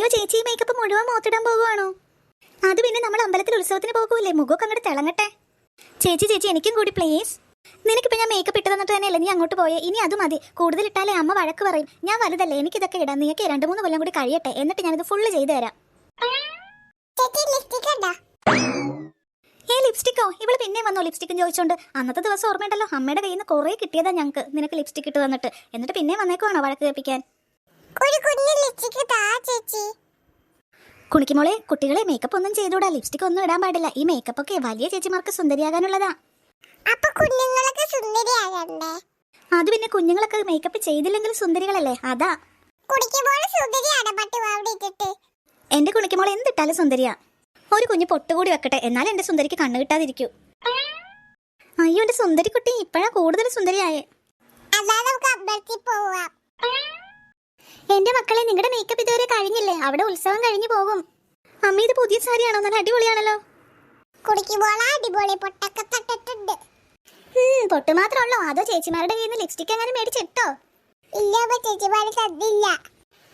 അയ്യോ ചേച്ചി മേക്കപ്പ് മുഴുവൻ മോത്തിടാൻ പോകുവാണോ അത് പിന്നെ നമ്മൾ അമ്പലത്തിൽ ഉത്സവത്തിന് പോകുമല്ലേ മുഖമൊക്കെ അങ്ങോട്ട് തിളങ്ങട്ടെ. ചേച്ചി ചേച്ചി എനിക്കും കൂടി പ്ലീസ് നിനക്കിപ്പോൾ ഞാൻ മേക്കപ്പ് ഇട്ട് തന്നിട്ട് തന്നെയല്ലേ നീ അങ്ങോട്ട് പോയേ? ഇനി അത് മതി. കൂടുതൽ ഇട്ടാലേ അമ്മ വഴക്ക് പറയും. ഞാൻ വലുതല്ലേ എനിക്കിതൊക്കെ ഇടാം നീക്ക് രണ്ട് മൂന്ന് കൊല്ലം കൂടി കഴിയട്ടെ. എന്നിട്ട് ഞാനിത് ഫുള്ള് ചെയ്തു തരാം. ഏ ലിപ്സ്റ്റിക്കോ ഇവൾ പിന്നെ വന്നോ ലിപ്സ്റ്റിക്കും ചോദിച്ചോണ്ട്? അന്നത്തെ ദിവസം ഓർമ്മയുണ്ടല്ലോ അമ്മയുടെ കയ്യിൽ നിന്ന് കുറേ കിട്ടിയതാ ഞങ്ങൾക്ക് നിനക്ക് ലിപ്സ്റ്റിക് ഇട്ട് തന്നിട്ട് എന്നിട്ട് പിന്നെ വന്നേക്കുവാണോ വഴക്ക് കേൾപ്പിക്കാൻ? ഒരു കുഞ്ഞു ലിപ്സ്റ്റിക് താ. കുണിക്കുമോളെ കുട്ടികളെ മേക്കപ്പ് ഒന്നും ചെയ്തുകൂടാ. ലിപ്സ്റ്റിക് ഒന്നും ഇടാൻ പാടില്ല. ഈ മേക്കപ്പ് ഒക്കെ വലിയ ചേച്ചിമാർക്ക് സുന്ദരിയാകാനുള്ളതാ. അപ്പൊ കുഞ്ഞുങ്ങളൊക്കെ സുന്ദരിയാകണ്ടേ? അത് പിന്നെ കുഞ്ഞുങ്ങളൊക്കെ മേക്കപ്പ് ചെയ്തില്ലെങ്കിൽ സുന്ദരികളല്ലേ? അതാ. എന്റെ കുണിക്കുമോൾ എന്തിട്ടാലും സുന്ദരിയാ. ഒരു കുഞ്ഞ് പൊട്ടുകൂടി വെക്കട്ടെ. എന്നാലും എന്റെ സുന്ദരിക്ക് കണ്ണു കിട്ടാതിരിക്കൂ. അയ്യോ എന്റെ സുന്ദരി കുട്ടി ഇപ്പഴാ കൂടുതൽ സുന്ദരിയായേ. അതാ നമുക്ക് അമ്പലത്തിൽ പോവാം. എന്റെ മക്കളെ നിങ്ങളുടെ മേക്കപ്പ് ഇതുവരെ കഴിഞ്ഞില്ലേ? അവിടെ ഉത്സവം കഴിഞ്ഞു പോകും. അമ്മ ഇത് പുതിയ സാരിയാണോ? നല്ല അടിപൊളിയാണല്ലോ. അടിപൊളി പൊട്ടൊക്കെ തട്ടിട്ടുണ്ട്. പൊട്ട് മാത്രമല്ലോ അതോ ചേച്ചിമാരുടെ കയ്യിൽ നിന്ന് ലിപ്സ്റ്റിക് എങ്ങനെ മേടിച്ചിട്ടോ? ഇല്ല ചേച്ചിമാര് തന്നില്ല.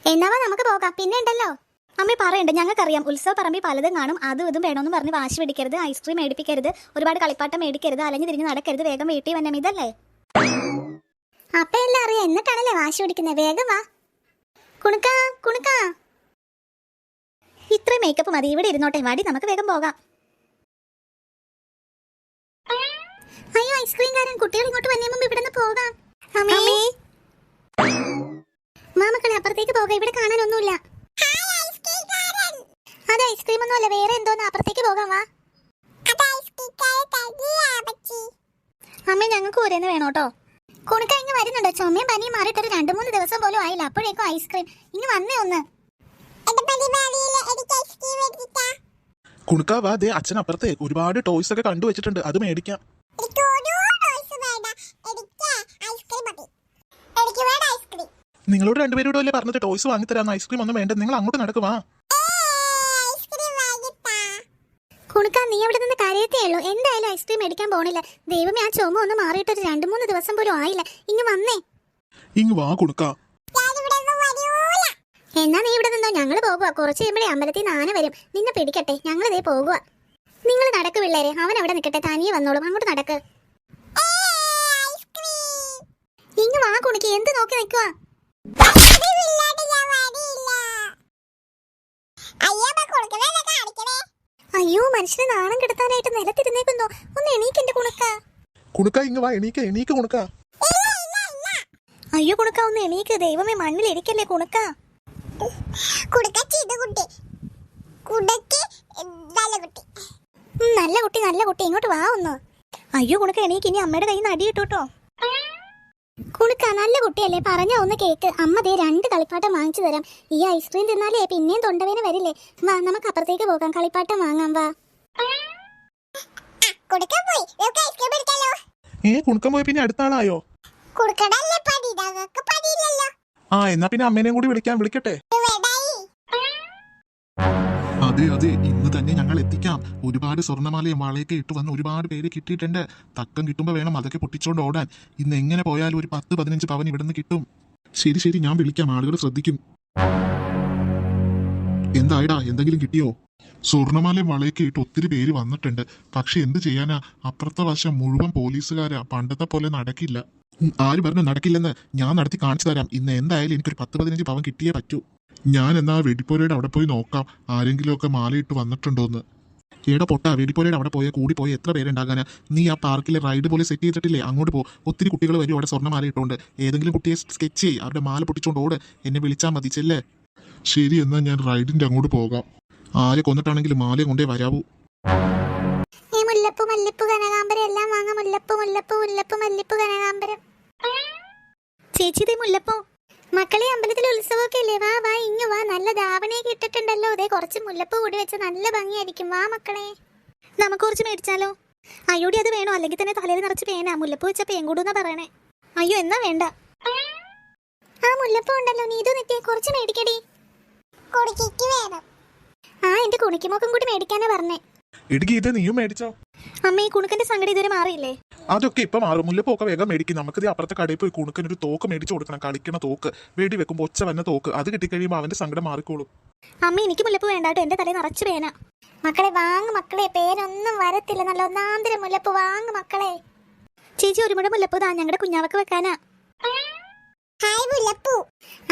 എന്നാവാ നമുക്ക് പോകാം. പിന്നെ ഉണ്ടല്ലോ. അമ്മ പറയണ്ട. ഞങ്ങൾക്കറിയാം. ഉത്സവ പറമ്പിൽ പലതും കാണും. അതും ഇതും വേണമെന്ന് പറഞ്ഞ് വാശി പിടിക്കരുത്. ഐസ്ക്രീം മേടിപ്പിക്കരുത്. ഒരുപാട് കളിപ്പാട്ടം മേടിക്കരുത്. അലഞ്ഞു തിരിഞ്ഞ് നടക്കരുത്. വേഗം വീട്ടിൽ വന്നം ഇതല്ലേ? അപ്പൊ എല്ലാം അറിയാം. എന്നിട്ടാണല്ലേ വാശി പിടിക്കുന്നത് വേഗം വാ. കുണുക്കാ കുണുക്കാ. ഇത്രയും മേക്കപ്പ് മതി ഇവിടെ ഇരുന്നോട്ടെ വാടി നമുക്ക് വേഗം പോകാം. അയ്യോ ഐസ്ക്രീം കാരൻ കുട്ടികൾ ഇങ്ങോട്ട് വന്നേ മുമ്പ് ഇവിടെ നിന്ന് പോകാം. അമ്മേ. മാമക്കളെ അപ്പുറത്തേക്ക് പോകാം ഇവിടെ കാണാനൊന്നുമില്ല. അത് ഐസ്ക്രീം ഒന്നും അല്ല വേറെ എന്തോന്ന് അപ്പുറത്തേക്ക് പോകാം വാ. അമ്മ ഞങ്ങൾക്ക് ഒരേന്ന് വേണോട്ടോ? കുണുക്ക ഇങ്ങ് വരുന്നുണ്ടോ? ചുമയും പനിയും മാറിയിട്ടൊരു രണ്ടു മൂന്ന് ദിവസം പോലും ആയില്ല. അപ്പോഴേക്കും ഐസ്ക്രീം ഇങ്ങ് വന്നേ ഒന്ന്. മേടിച്ചിട്ടാ കുണുക്കാവാ ദേ അച്ഛൻ അപ്പുറത്തെ ഒരുപാട് ടോയ്സ് ഒക്കെ കണ്ടു വെച്ചിട്ടുണ്ട്. അത് മേടിക്കാം. ഒരു നിങ്ങളോട് രണ്ടുപേരോടും അല്ലേ പറഞ്ഞത്? ടോയ്സ് വാങ്ങിത്തരാന്ന്. ഐസ്ക്രീം ഒന്നും വേണ്ട നിങ്ങൾ അങ്ങോട്ട് നടക്കുവാ കുണുക്ക നീ അവിടെ നിന്ന് കരയത്തേ ഉള്ളൂ. എന്തായാലും ഐസ്ക്രീം മേടിക്കാൻ പോണില്ല. ദൈവമേ ആ ചുമ ഒന്ന് മാറിയിട്ടൊരു രണ്ടു മൂന്ന് ദിവസം പോലും ആയില്ല. ഇങ്ങ് വന്നേ. ഇങ് വാ കൊടുക്ക എന്നാ നീ ഇവിടെ നിന്നോ? ഞങ്ങൾ പോകുക കുറച്ച് കഴിയുമ്പോഴേ അമ്പലത്തിൽ നിന്ന് ആന വരും. നിന്നെ പിടിക്കട്ടെ. ഞങ്ങൾ ഇതേ പോകുക നിങ്ങൾ നടക്ക് പിള്ളേരെ. അവൻ അവിടെ നിൽക്കട്ടെ. തനിയെ വന്നോളും. അങ്ങോട്ട് നടക്ക്. ഐസ്ക്രീം ഇങ്ങ് വാ കുണുക്കി. എന്ത് നോക്കി വരില്ല അയ്യോ കൊടുക്കണേ കാണിക്കണേ അയ്യോ മനുഷ്യനെ നാണം കെടുത്താനായിട്ട് നിലത്തിരുന്നേക്കുന്നു. ഒന്ന് എണീക്കെന്റെ കുണുക്ക. കുണുക്ക ഇങ്ങ വാ എണീക്ക എണീക്ക കുണുക്ക. ഇല്ല ഇല്ല ഇല്ല അയ്യോ കുണുക്ക ഒന്ന് എണീക്ക്. ദൈവമേ മണ്ണിൽ ഇരിക്കല്ലേ കുണുക്ക? കുണുക്ക ചീത കുട്ടി. കുണുക്ക നല്ല കുട്ടി. നല്ല കുട്ടി നല്ല കുട്ടി. ഇങ്ങോട്ട് വാ ഒന്ന്. അയ്യോ കുണുക്ക എണീക്ക്. ഇനി അമ്മയുടെ കയ്യിൽ നിന്ന് അടി കിട്ടൂട്ടോ കുണുക്ക നല്ല കുട്ടിയല്ലേ? പറഞ്ഞ ഒന്ന് കേക്ക്. അമ്മ ദേ രണ്ട് കളിപ്പാട്ടം വാങ്ങിച്ചു തരാം. ഈ ഐസ്ക്രീം തിന്നാലേ പിന്നെയും തൊണ്ടവേന വരില്ലേ? വാ നമുക്ക് അപ്പുറത്തേക്ക് പോകാം. കളിപ്പാട്ടം വാങ്ങാം വാ. ഏ കുണുക്കം പോയി പിന്നെ അടുത്ത ആളായോ? ആ എന്നാ പിന്നെ അമ്മേനെയും കൂടി വിളിക്കാൻ വിളിക്കട്ടെ? അതെ അതെ. ഇന്ന് തന്നെ ഞങ്ങൾ എത്തിക്കാം. ഒരുപാട് സ്വർണമാലയും വളയൊക്കെ ഇട്ട് വന്ന് ഒരുപാട് പേര് കിട്ടിയിട്ടുണ്ട്. തക്കം കിട്ടുമ്പോൾ വേണം അതൊക്കെ പൊട്ടിച്ചോണ്ട് ഓടാൻ. ഇന്ന് എങ്ങനെ പോയാലും ഒരു പത്ത് പതിനഞ്ച് പവൻ ഇവിടുന്ന് കിട്ടും. ശരി ശരി. ഞാൻ വിളിക്കാം. ആളുകൾ ശ്രദ്ധിക്കും. എന്തായിടാ? എന്തെങ്കിലും കിട്ടിയോ? സ്വർണമാലയും വളയൊക്കെ ഇട്ട് ഒത്തിരി പേര് വന്നിട്ടുണ്ട്. പക്ഷെ എന്ത് ചെയ്യാനാ? അപ്പുറത്തെ വശം മുഴുവൻ പോലീസുകാരാ. പണ്ടത്തെ പോലെ നടക്കില്ല. ആര് പറഞ്ഞു നടക്കില്ലെന്ന്? ഞാൻ നടത്തി കാണിച്ചു തരാം. ഇന്ന് എന്തായാലും എനിക്കൊരു പത്ത് പതിനഞ്ച് പവൻ കിട്ടിയേ പറ്റൂ. ഞാൻ എന്നാ വെടിപ്പോരയുടെ അവിടെ പോയി നോക്കാം. ആരെങ്കിലുമൊക്കെ മാലയിട്ട് വന്നിട്ടുണ്ടോന്ന്. ഏടാ പൊട്ട വെടിപ്പോരയുടെ അവിടെ പോയാൽ കൂടി പോയി എത്ര പേരുണ്ടാകാനാ? നീ ആ പാർക്കിലെ റൈഡ് പോലെ സെറ്റ് ചെയ്തിട്ടില്ലേ? അങ്ങോട്ട് പോ. ഒത്തിരി കുട്ടികൾ വരും അവിടെ സ്വർണമാല ഇട്ടുകൊണ്ട് ഏതെങ്കിലും കുട്ടിയെ സ്കെച്ച് ചെയ്യ്. അവരുടെ മാല പൊട്ടിച്ചുകൊണ്ട് ഓട്. എന്നെ വിളിച്ചാൽ മതി ചെല്ലേ. ശരി എന്നാൽ ഞാൻ റൈഡിന്റെ അങ്ങോട്ട് പോകാം. ആരെ കൊന്നിട്ടാണെങ്കിലും മാല കൊണ്ടേ വരാവൂ. എല്ലാം ചേച്ചി മുല്ലപ്പൂ. മക്കളെ അമ്പലത്തിൽ ഉത്സവമൊക്കെ അല്ലേ വാ വാ ഇങ്ങു വാ. നല്ല ധാവണയൊക്കെ ഇട്ടിട്ടുണ്ടല്ലോ. ഇതേ കുറച്ച് മുല്ലപ്പൂ കൂടി വെച്ച നല്ല ഭംഗിയായിരിക്കും. വാ മക്കളെ. നമുക്ക് കുറച്ച് മേടിച്ചാലോ? അയ്യോടി അത് വേണോ? അല്ലെങ്കിൽ തന്നെ തലയിൽ നിറച്ച് പേന. മുല്ലപ്പൂ വെച്ച പേങ്കൂടുന്നാ പറയണേ. അയ്യോ എന്നാ വേണ്ട. ആ മുല്ലപ്പൂ ഉണ്ടല്ലോ. നീ നീതു നിത്യേ കുറച്ച് മേടിക്കടി. വേണം. ആ എന്റെ കുണിക്കുമോക്കും കൂടി മേടിക്കാനാ പറഞ്ഞേ. ഇടുക്കി ഇത് നീയും മേടിച്ചോ? അമ്മ ഈ കുണുക്കന്റെ സങ്കടം ഇതുവരെ മാറിയില്ലേ? അതൊക്കെ ഇപ്പൊ മാറും. മുല്ലപ്പൊക്കെ വേഗം മേടിക്കും. നമുക്ക് അപ്പുറത്തെ കടയിൽ പോയി കുണുക്കൻ ഒരു തോക്ക് മേടിച്ചു കൊടുക്കണം. കളിക്കണ തോക്ക്. വെടി വെക്കുമ്പോൾ ഒച്ച വന്ന തോക്ക്. അത് കിട്ടിക്കഴിയുമ്പോൾ അവന്റെ സങ്കടം മാറിക്കോളും. അമ്മ എനിക്ക് മുല്ലപ്പൂ വേണ്ടാട്ടോ എന്റെ തലയിൽ നിറച്ചു പേന. മക്കളെ വാങ്ങ് മക്കളെ. പേരൊന്നും വരത്തില്ല. നല്ല ഒന്നാന്തര മുല്ലപ്പൂ. വാങ്ങ് മക്കളെ. ചേച്ചി ഒരു മുഴ മുല്ലപ്പൂ താ. ഞങ്ങളുടെ കുഞ്ഞാവക്ക് വെക്കാനാ. ഹായ് മുല്ലപ്പൂ.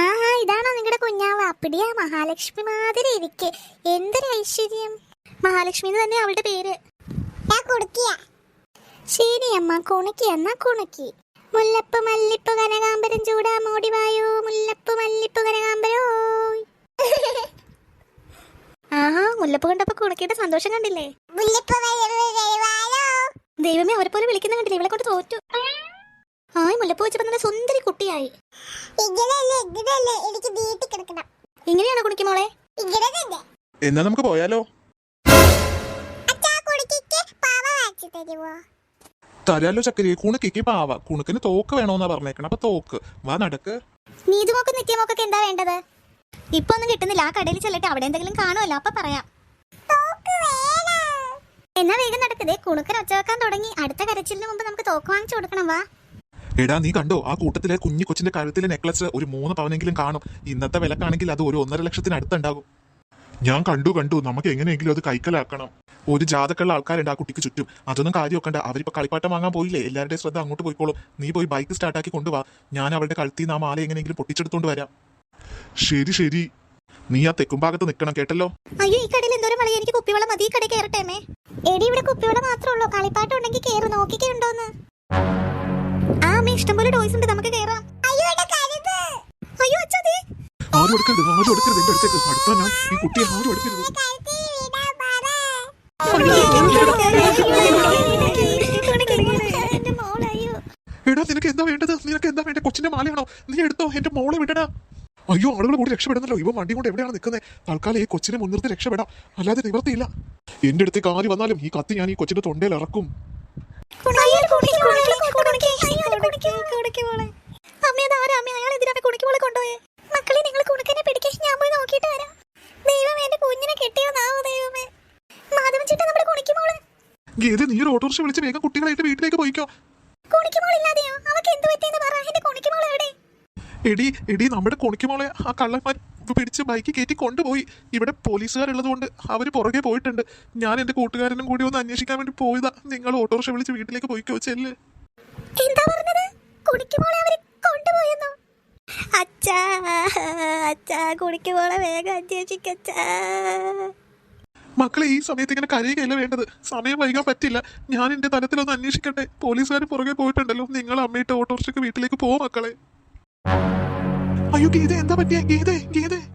ആഹാ ഇതാണോ നിങ്ങളുടെ കുഞ്ഞാവ്? അപ്പിടിയാ. മഹാലക്ഷ്മി മാതിരി ഇരിക്കെ. എന്തൊരു ഐശ്വര്യം. മഹാലക്ഷ്മി എന്ന് തന്നെ അവളുടെ പേര്. കൊടുക്കിയ. ശരി അമ്മ കുണുക്കി എന്നാ കുണുക്കി. മുല്ലപ്പ് മല്ലിപ്പ് കനകാമ്പരം ചൂടാ മോടി വായോ മുല്ലപ്പ് മല്ലിപ്പ് കനകാമ്പരോ ആഹാ മുല്ലപ്പ് കണ്ടപ്പോ കുണക്കിയുടെ സന്തോഷം കണ്ടില്ലേ? ദൈവമേ അവരെ പോലെ വിളിക്കുന്ന കണ്ടില്ലേ ഇവളെ കൊണ്ട് തോറ്റു. ആയി മുല്ലപ്പ് വെച്ചപ്പോ നല്ല സുന്ദരി കുട്ടിയായി. ഇങ്ങനെയാണോ കുണിക്ക് മോളെ? ഇങ്ങനെ തന്നെ എന്നാ നമുക്ക് പോയാലോ? തരുമോ തരാലോ ചക്കരി. കുണുക്കിക്ക് പാവ. കുണുക്കിന് തോക്ക് വേണോന്നാ പറഞ്ഞേക്കണം. അപ്പൊ തോക്ക്. വാ നടക്ക്. നീതുമോക്കും നിത്യമോക്കൊക്കെ എന്താ വേണ്ടത്? ഇപ്പൊ ഒന്നും കിട്ടുന്നില്ല. ആ കടയിൽ ചെല്ലട്ടെ. അവിടെ എന്തെങ്കിലും കാണുമല്ലോ. അപ്പൊ പറയാം. എന്നാ വേഗം നടക്കതേ കുണുക്കൻ ഒച്ച തുടങ്ങി. അടുത്ത കരച്ചിലിന് മുമ്പ് നമുക്ക് തോക്ക് വാങ്ങിച്ചു കൊടുക്കണം. വാ. എടാ നീ കണ്ടോ? ആ കൂട്ടത്തിലെ കുഞ്ഞു കൊച്ചിന്റെ കഴുത്തിലെ നെക്ലസ് ഒരു മൂന്ന് പവനെങ്കിലും കാണും. ഇന്നത്തെ വിലക്കാണെങ്കിൽ അത് ഒരു ഒന്നര ലക്ഷത്തിന് അടുത്തുണ്ടാകും ഞാൻ കണ്ടു കണ്ടു. നമുക്ക് എങ്ങനെയെങ്കിലും അത് കൈക്കലാക്കണം. ഒരു ജാതക്കുള്ള ആൾക്കാരുണ്ട് ആ കുട്ടിക്ക് ചുറ്റും. അതൊന്നും കാര്യം വെക്കണ്ട അവരിപ്പോ കളിപ്പാട്ടം വാങ്ങാൻ പോയില്ലേ? എല്ലാവരുടെയും ശ്രദ്ധ അങ്ങോട്ട് പോയിക്കോളും. നീ പോയി ബൈക്ക് സ്റ്റാർട്ടാക്കി കൊണ്ടുവാ. ഞാൻ അവളുടെ കഴുത്തിൽ നിന്ന് ആ മാല എങ്ങനെയെങ്കിലും പൊട്ടിച്ചെടുത്തോണ്ട് വരാം. ശരി ശരി. നീ ആ തെക്കും ഭാഗത്ത് നിൽക്കണം കേട്ടല്ലോ? അയ്യോ ഈ കടയിൽ എന്തോരം വളി എനിക്ക് കുപ്പിവെള്ളം മതി. ഈ കടയിൽ എടി ഇവിടെ കുപ്പിവെള്ളം മാത്രമേ ഉള്ളൂ. കളിപ്പാട്ടം ഉണ്ടെങ്കിൽ കയറി നോക്കിക്കുണ്ടോന്ന് ആ അമ്മ ഇഷ്ടംപോലെ ടോയ്സ് ഉണ്ട്. നമുക്ക് കയറാം അയ്യോ അച്ഛാ. ആരും എടുക്കരുത്. ആരും എടുക്കരുത്. എന്റെ അടുത്തേക്ക്. അടുത്താ ഞാൻ. ഈ കുട്ടിയെ ആരും എടുക്കരുത്. എടാ നിനക്ക് എന്താ വേണ്ടത്? നിനക്ക് എന്താ വേണ്ടത്? കൊച്ചിന്റെ മാലയാണോ? നീ എടുത്തോ? എന്റെ മോളെ വിടടാ. അയ്യോ ആളുകൾ കൂടി രക്ഷപ്പെടുന്നല്ലോ ഇവ വണ്ടി കൊണ്ട് എവിടെയാണ് നിൽക്കുന്നത് തൽക്കാലം ഈ കൊച്ചിനെ മുൻനിർത്തി രക്ഷപ്പെടാം. അല്ലാതെ നിവർത്തിയില്ല. എന്റെ അടുത്തേക്ക് ആര് വന്നാലും ഈ കത്തി ഞാൻ ഈ കൊച്ചിന്റെ തൊണ്ടയിൽ ഇറക്കും. മക്കളെ നിങ്ങൾ കുണുക്കനെ പിടിക്കാൻ ഞാൻ പോയി നോക്കിയിട്ട് വരാം ദൈവം എന്റെ കുഞ്ഞിനെ കെട്ടിയതാവോ ദൈവമേ മാധവൻ ചേട്ടാ നമ്മുടെ കുണിക്കുമോൾ ഗീത നീ ഒരു ഓട്ടോറിക്ഷ വിളിച്ച് വേഗം കുട്ടികളായിട്ട് വീട്ടിലേക്ക് പോയിക്കോ. കുണിക്കുമോളില്ലാതെയോ അവക്ക് എന്ത് പറ്റിയെന്ന് പറ. എന്റെ കുണിക്കുമോൾ എവിടെ? എടി എടി നമ്മുടെ കുണിക്കുമോളെ ആ കള്ളന്മാർ പിടിച്ച് ബൈക്ക് കയറ്റി കൊണ്ടുപോയി. ഇവിടെ പോലീസുകാരുള്ളത് കൊണ്ട് അവർ പുറകെ പോയിട്ടുണ്ട്. ഞാൻ എന്റെ കൂട്ടുകാരനും കൂടി ഒന്ന് അന്വേഷിക്കാൻ വേണ്ടി പോയതാ. നിങ്ങൾ ഓട്ടോറിക്ഷ വിളിച്ച് വീട്ടിലേക്ക് പോയിക്കോ ചെല്ല്. എന്താ പറഞ്ഞത്? കുണിക്കുമോളെ അവർ കൊണ്ടുപോയെന്നോ? അച്ഛാ അച്ഛാ കുണിക്കുമോളെ വേഗം അന്വേഷിക്കച്ചാ മക്കളെ ഈ സമയത്ത് ഇങ്ങനെ കരയുകയല്ല വേണ്ടത്? സമയം വൈകാൻ പറ്റില്ല. ഞാൻ എന്റെ തലത്തിലൊന്ന് അന്വേഷിക്കട്ടെ. പോലീസുകാർ പുറകെ പോയിട്ടുണ്ടല്ലോ. നിങ്ങൾ അമ്മയിട്ട് ഓട്ടോറിക്ഷയ്ക്ക് വീട്ടിലേക്ക് പോ മക്കളെ. അയ്യോ ഗീത എന്താ പറ്റിയ? ഗീതേ ഗീതേ.